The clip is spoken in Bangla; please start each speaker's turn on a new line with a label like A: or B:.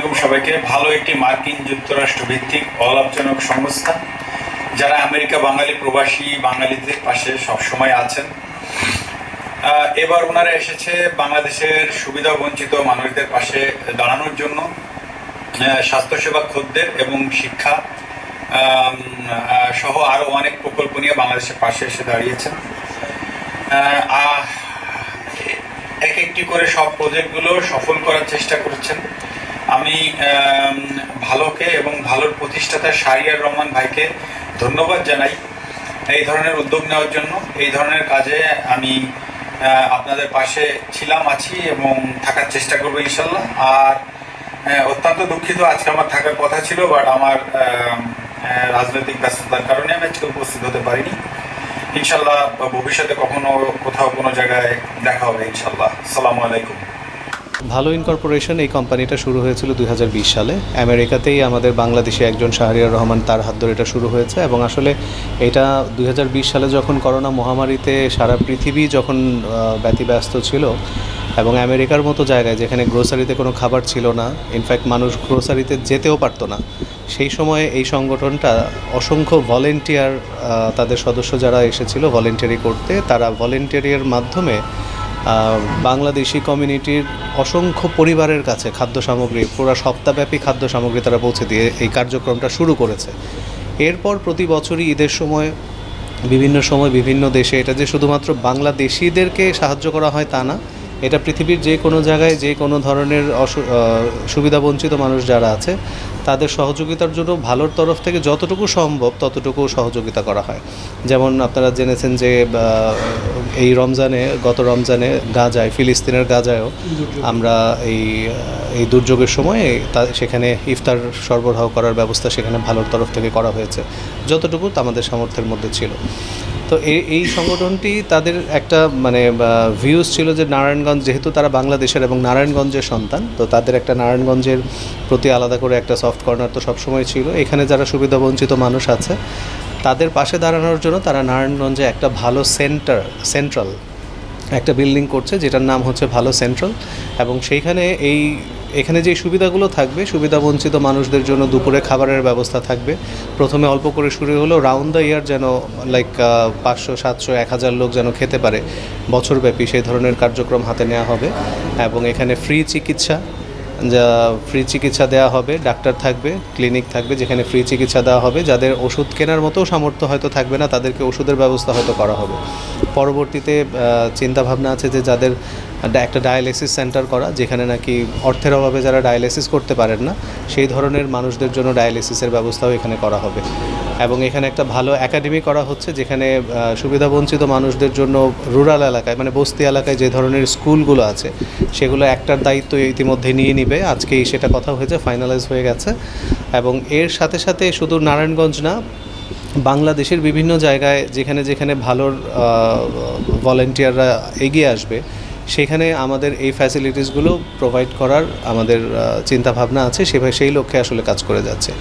A: আলাইকুম সবাইকে। ভালো একটি মার্কিন যুক্তরাষ্ট্র ভিত্তিক অলাভজনক সংস্থা, যারা আমেরিকা বাঙালি প্রবাসী বাঙালিদের পাশে সবসময় আছেন। এবার ওনারা এসেছে বাংলাদেশের সুবিধা বঞ্চিত মানুষদের পাশে দাঁড়ানোর জন্য। স্বাস্থ্যসেবা খদ্দের এবং শিক্ষা সহ আরও অনেক প্রকল্প নিয়ে বাংলাদেশের পাশে এসে দাঁড়িয়েছেন। এক একটি করে সব প্রজেক্টগুলো সফল করার চেষ্টা করছেন। আমি ভালোকে এবং ভালোর প্রতিষ্ঠাতা শারিয়ার রহমান ভাইকে ধন্যবাদ জানাই এই ধরনের উদ্যোগ নেওয়ার জন্য। এই ধরনের কাজে আমি আপনাদের পাশে ছিলাম, আছি এবং থাকার চেষ্টা করব ইনশাল্লাহ। আর অত্যন্ত দুঃখিত আজকে আমার থাকার কথা ছিল, বাট আমার রাজনৈতিক ব্যস্ততার কারণে আমি আজকে উপস্থিত হতে পারিনি। ইনশাল্লাহ ভবিষ্যতে কখনো কোথাও কোনো জায়গায় দেখা হবে ইনশাল্লাহ। আসসালামু আলাইকুম।
B: ভালো ইনকর্পোরেশন এই কোম্পানিটা শুরু হয়েছিল দুই হাজার বিশ সালে। আমেরিকাতেই আমাদের বাংলাদেশে একজন শাহরিয়ার রহমান তার হাত ধরে এটা শুরু হয়েছে এবং আসলে এটা দুই হাজার বিশ সালে যখন করোনা মহামারীতে সারা পৃথিবী যখন ব্যতিব্যস্ত ছিল এবং আমেরিকার মতো জায়গায় যেখানে গ্রোসারিতে কোনো খাবার ছিল না ইনফ্যাক্ট মানুষ গ্রোসারিতে যেতেও পারতো না, সেই সময়ে এই সংগঠনটা অসংখ্য ভলেন্টিয়ার তাদের সদস্য যারা এসেছিল ভলেন্টিয়ারি করতে, তারা ভলেন্টিয়ারির মাধ্যমে বাংলাদেশি কমিউনিটির অসংখ্য পরিবারের কাছে খাদ্য সামগ্রী, পুরো সপ্তাহব্যাপী খাদ্য সামগ্রী তারা পৌঁছে দিয়ে এই কার্যক্রমটা শুরু করেছে। এরপর প্রতি বছরই ঈদের সময়, বিভিন্ন সময় বিভিন্ন দেশে, এটা যে শুধুমাত্র বাংলাদেশিদেরকে সাহায্য করা হয় তা না, এটা পৃথিবীর যে কোনো জায়গায় যে কোনো ধরনের সুবিধাবঞ্চিত মানুষ যারা আছে, তাদের সহযোগিতার জন্য ভালোর তরফ থেকে যতটুকু সম্ভব ততটুকু সহযোগিতা করা হয়। যেমন আপনারা জেনেছেন যে এই রমজানে গত রমজানে গাজায় ফিলিস্তিনের গাজায়ও আমরা এই এই দুর্যোগের সময় তা- সেখানে ইফতার সরবরাহ করার ব্যবস্থা সেখানে ভালোর তরফ থেকে করা হয়েছে। যতটুকু আমাদের সামর্থ্যের মধ্যে ছিল। তো এই এই সংগঠনটি তাদের একটা মানে ভিউজ ছিল যে নারায়ণগঞ্জ যেহেতু তারা বাংলাদেশের এবং নারায়ণগঞ্জের সন্তান তো তাদের একটা নারায়ণগঞ্জের প্রতি আলাদা করে একটা সফট কর্নার তো সবসময় ছিল। এখানে যারা সুবিধাবঞ্চিত মানুষ আছে তাদের পাশে দাঁড়ানোর জন্য তারা নারায়ণগঞ্জে একটা ভালো সেন্টার, সেন্ট্রাল একটা বিল্ডিং করছে, যেটার নাম হচ্ছে ভালো সেন্ট্রাল। এবং সেইখানে এই, এখানে যে সুবিধাগুলো থাকবে, সুবিধাবঞ্চিত মানুষদের জন্য দুপুরে খাবারের ব্যবস্থা থাকবে। প্রথমে অল্প করে শুরু হলো রাউন্ড দ্য ইয়ার যেন লাইক পাঁচশো, সাতশো, এক হাজার লোক যেন খেতে পারে। বছরব্যাপী সেই ধরনের কার্যক্রম হাতে নেওয়া হবে। এবং এখানে ফ্রি চিকিৎসা যা ফ্রি চিকিৎসা দেওয়া হবে, ডাক্তার থাকবে ক্লিনিক থাকবে, যেখানে ফ্রি চিকিৎসা দেওয়া হবে। যাদের ওষুধ কেনার মতো সামর্থ্য হয়তো থাকবে না, তাদেরকে ওষুধের ব্যবস্থা হয়তো করা হবে। পরবর্তীতে চিন্তা ভাবনা আছে যে যাদের একটা ডায়ালিসিস সেন্টার করা, যেখানে নাকি অর্থের অভাবে যারা ডায়ালিসিস করতে পারেন না, সেই ধরনের মানুষদের জন্য ডায়ালিসিসের ব্যবস্থাও এখানে করা হবে। এবং এখানে একটা ভালো একাডেমি করা হচ্ছে, যেখানে সুবিধাবঞ্চিত মানুষদের জন্য রুরাল এলাকায় মানে বস্তি এলাকায় যে ধরনের স্কুলগুলো আছে, সেগুলো একটার দায়িত্ব ইতিমধ্যে নিয়ে নিবে। আজকেই সেটা কথা হয়েছে ফাইনালাইজ হয়ে গেছে। এবং এর সাথে সাথে শুধু নারায়ণগঞ্জ না, বাংলাদেশের বিভিন্ন জায়গায় যেখানে যেখানে ভালো ভলেন্টিয়াররা এগিয়ে আসবে, সেখানে আমাদের এই ফ্যাসিলিটিসগুলো প্রোভাইড করার আমাদের চিন্তাভাবনা আছে সেভাবে সেই লক্ষ্যে আসলে কাজ করে যাচ্ছে।